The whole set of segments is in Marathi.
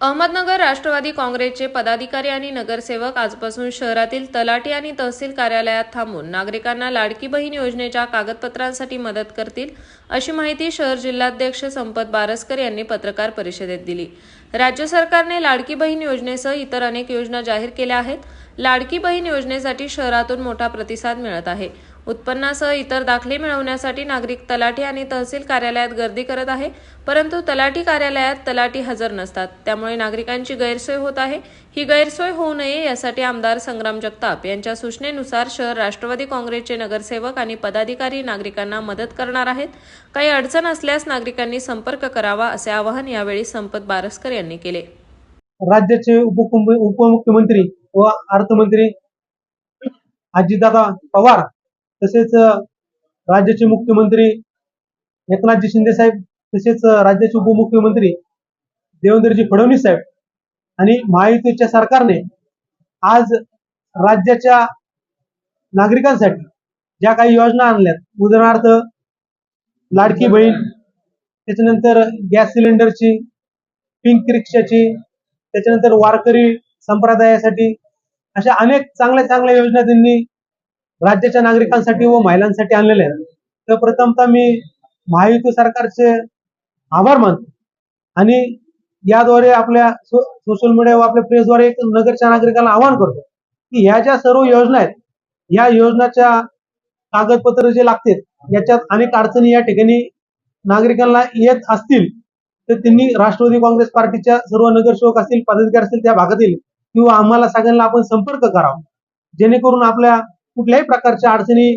अहमदनगर राष्ट्रवादी काँग्रेसचे पदाधिकारी आणि नगरसेवक आजपासून शहरातील तलाठी आणि तहसील कार्यालयात थांबून नागरिकांना लाडकी बहीण योजनेच्या कागदपत्रांसाठी मदत करतील अशी माहिती शहर जिल्हाध्यक्ष संपत बारसकर यांनी पत्रकार परिषदेत दिली. राज्य सरकारने लाडकी बहीण योजनेसह इतर अनेक योजना जाहीर केल्या आहेत. लाडकी बहीण योजनेसाठी शहरातून मोठा प्रतिसाद मिळत आहे. उत्पन्नासह इतर दाखले मिळवण्यासाठी नागरिक तलाठी आणि तहसील कार्यालयात गर्दी करत आहे परंतु तलाठी कार्यालयात तलाठी हजर नसतात. त्यामुळे नागरिकांची गैरसोय होत आहे. ही गैरसोय होऊ नये यासाठी आमदार संग्राम जगताप यांच्या सूचनेनुसार शहर राष्ट्रवादी काँग्रेसचे नगरसेवक आणि पदाधिकारी नागरिकांना मदत करणार आहेत. काही अडचण असल्यास नागरिकांनी संपर्क करावा असे आवाहन यावेळी संपत बारसकर यांनी केले. राज्याचे उपमुख्यमंत्री व अर्थमंत्री अजितदादा पवार तसेच राज्याचे मुख्यमंत्री एकनाथजी शिंदे साहेब तसेच राज्याचे उपमुख्यमंत्री देवेंद्रजी फडणवीस साहेब आणि महायुतीच्या सरकारने आज राज्याच्या नागरिकांसाठी ज्या काही योजना आणल्यात उदाहरणार्थ लाडकी बहीण त्याच्यानंतर गॅस सिलेंडरची पिंक रिक्षाची त्याच्यानंतर वारकरी संप्रदायासाठी अशा अनेक चांगल्या चांगल्या योजना त्यांनी राज्याच्या नागरिकांसाठी व महिलांसाठी आणलेले आहेत. तर प्रथमतः मी महायुती सरकारचे आभार मानतो. आणि याद्वारे आपल्या सोशल मीडिया व आपल्या प्रेसद्वारे एक नगरच्या नागरिकांना आवाहन करतो की ह्या ज्या सर्व योजना आहेत या योजनाच्या कागदपत्र जे लागतील याच्यात अनेक अडचणी या ठिकाणी नागरिकांना येत असतील तर त्यांनी राष्ट्रवादी काँग्रेस पार्टीच्या सर्व नगरसेवक असतील पदाधिकारी असतील त्या भागातील किंवा आम्हाला सगळ्यांना आपण संपर्क करावा. जेणेकरून आपल्या कुठल्याही प्रकारच्या अडचणी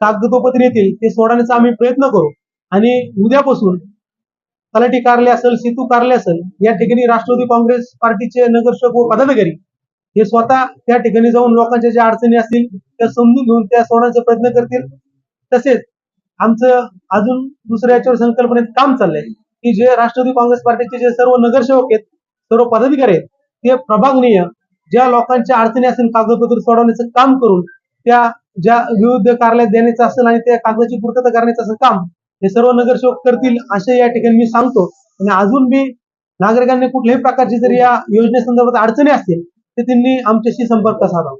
कागदोपत्री येतील ते सोडवण्याचा आम्ही प्रयत्न करू. आणि उद्यापासून तलाठी कार्यालय असेल सेतू कार्यालय असेल या ठिकाणी राष्ट्रवादी काँग्रेस पार्टीचे नगरसेवक व पदाधिकारी हे स्वतः त्या ठिकाणी जाऊन लोकांच्या ज्या अडचणी असतील त्या समजून घेऊन त्या सोडवण्याचा प्रयत्न करतील. तसेच आमचं अजून दुसऱ्या याच्यावर संकल्पनेत काम चाललंय की जे राष्ट्रवादी काँग्रेस पार्टीचे जे सर्व नगरसेवक आहेत सर्व पदाधिकारी आहेत ते प्रभागनीय ज्या लोकांच्या अडचणी असेल कागदपत्र सोडवण्याचं काम करून त्या ज्या विविध कार्यालयात देण्याचं असेल आणि त्या कागदाची पूर्तता करण्याचं असेल काम हे सर्व नगरसेवक करतील असे या ठिकाणी मी सांगतो. आणि अजून मी नागरिकांनी कुठल्याही प्रकारची जर या योजनेसंदर्भात अडचणी असतील तर त्यांनी आमच्याशी संपर्क साधावा.